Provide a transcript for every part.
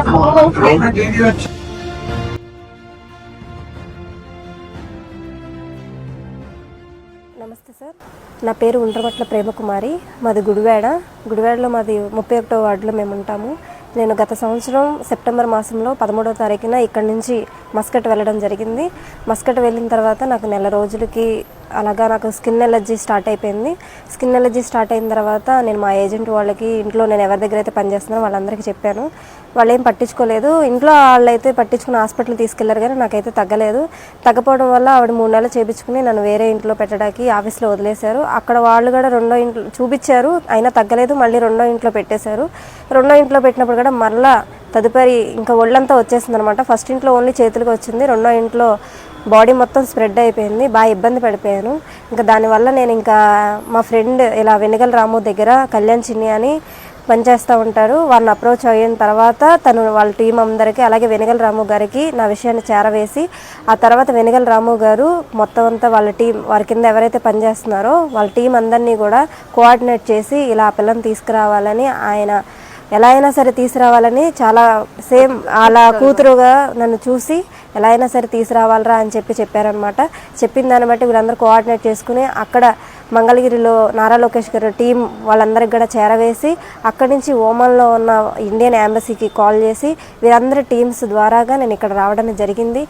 అప్పుడు నమస్తే సార్. నా పేరు ఉండ్రమట్ల ప్రేమకుమారి. మాది గుడివాడ. గుడివాడలో మాది ముప్పై ఒకటో వార్డులో మేము ఉంటాము. నేను గత సంవత్సరం సెప్టెంబర్ మాసంలో పదమూడవ తారీఖున ఇక్కడి నుంచి మస్కట్ వెళ్ళడం జరిగింది. మస్కట్ వెళ్ళిన తర్వాత నాకు నెల రోజులకి అలాగా నాకు స్కిన్ ఎలర్జీ స్టార్ట్ అయిపోయింది. స్కిన్ ఎలర్జీ స్టార్ట్ అయిన తర్వాత నేను మా ఏజెంట్ వాళ్ళకి ఇంట్లో నేను ఎవరి దగ్గర అయితే పనిచేస్తున్నానో వాళ్ళందరికీ చెప్పాను. వాళ్ళు ఏం పట్టించుకోలేదు. ఇంట్లో వాళ్ళు అయితే పట్టించుకుని హాస్పిటల్ తీసుకెళ్ళారు కానీ నాకైతే తగ్గలేదు. తగ్గపోవడం వల్ల ఆవిడ మూడు నెలలు చేపించుకుని నన్ను వేరే ఇంట్లో పెట్టడానికి ఆఫీస్లో వదిలేశారు. అక్కడ వాళ్ళు కూడా రెండో ఇంట్లో చూపించారు. అయినా తగ్గలేదు. మళ్ళీ రెండో ఇంట్లో పెట్టేశారు. రెండో ఇంట్లో పెట్టినప్పుడు కూడా మళ్ళీ తదుపరి ఇంకా ఒళ్ళంతా వచ్చేసింది అనమాట ఫస్ట్ ఇంట్లో ఓన్లీ చేతులకు వచ్చింది. రెండో ఇంట్లో బాడీ మొత్తం స్ప్రెడ్ అయిపోయింది. బాగా ఇబ్బంది పడిపోయాను. ఇంకా దానివల్ల నేను ఇంకా మా ఫ్రెండ్ ఇలా వెనుగల రాము దగ్గర కళ్యాణ్ చిన్ని అని పనిచేస్తూ ఉంటారు. వారిని అప్రోచ్ అయిన తర్వాత తను వాళ్ళ టీం అందరికీ అలాగే వెనుగల రాము గారికి నా విషయాన్ని చేరవేసి ఆ తర్వాత వెనుగల రాము గారు మొత్తం అంతా వాళ్ళ టీం వారి కింద ఎవరైతే పనిచేస్తున్నారో వాళ్ళ టీం అందరినీ కూడా కోఆర్డినేట్ చేసి ఇలా ఆ పిల్లని తీసుకురావాలని ఆయన ఎలా అయినా సరే తీసుకురావాలని చాలా సేమ్ అలా కూతురుగా నన్ను చూసి ఎలా అయినా సరే తీసుకురావాలరా అని చెప్పి చెప్పారనమాట చెప్పిన దాన్ని బట్టి వీళ్ళందరూ కోఆర్డినేట్ చేసుకుని అక్కడ మంగళగిరిలో నారా లోకేష్ గారు టీం వాళ్ళందరికి కూడా చేరవేసి అక్కడి నుంచి ఓమన్లో ఉన్న ఇండియన్ ఎంబసీకి కాల్ చేసి వీరందరి టీమ్స్ ద్వారాగా నేను ఇక్కడ రావడం జరిగింది.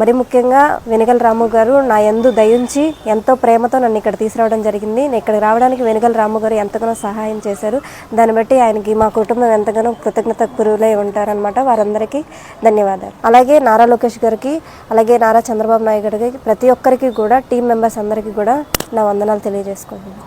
మరి ముఖ్యంగా వెనుగల రాము గారు నా ఎందు దయించి ఎంతో ప్రేమతో నన్ను ఇక్కడ తీసుకురావడం జరిగింది. నేను ఇక్కడ రావడానికి వెనుగల రాము గారు ఎంతగానో సహాయం చేశారు. దాన్ని బట్టి ఆయనకి మా కుటుంబం ఎంతగానో కృతజ్ఞత గురువులై ఉంటారనమాట వారందరికీ ధన్యవాదాలు. అలాగే నారా లోకేష్ గారికి అలాగే నారా చంద్రబాబు నాయుడు గారికి ప్రతి ఒక్కరికి కూడా టీం మెంబర్స్ అందరికీ కూడా నా వందనాలు తెలియజేసుకుంటున్నాను.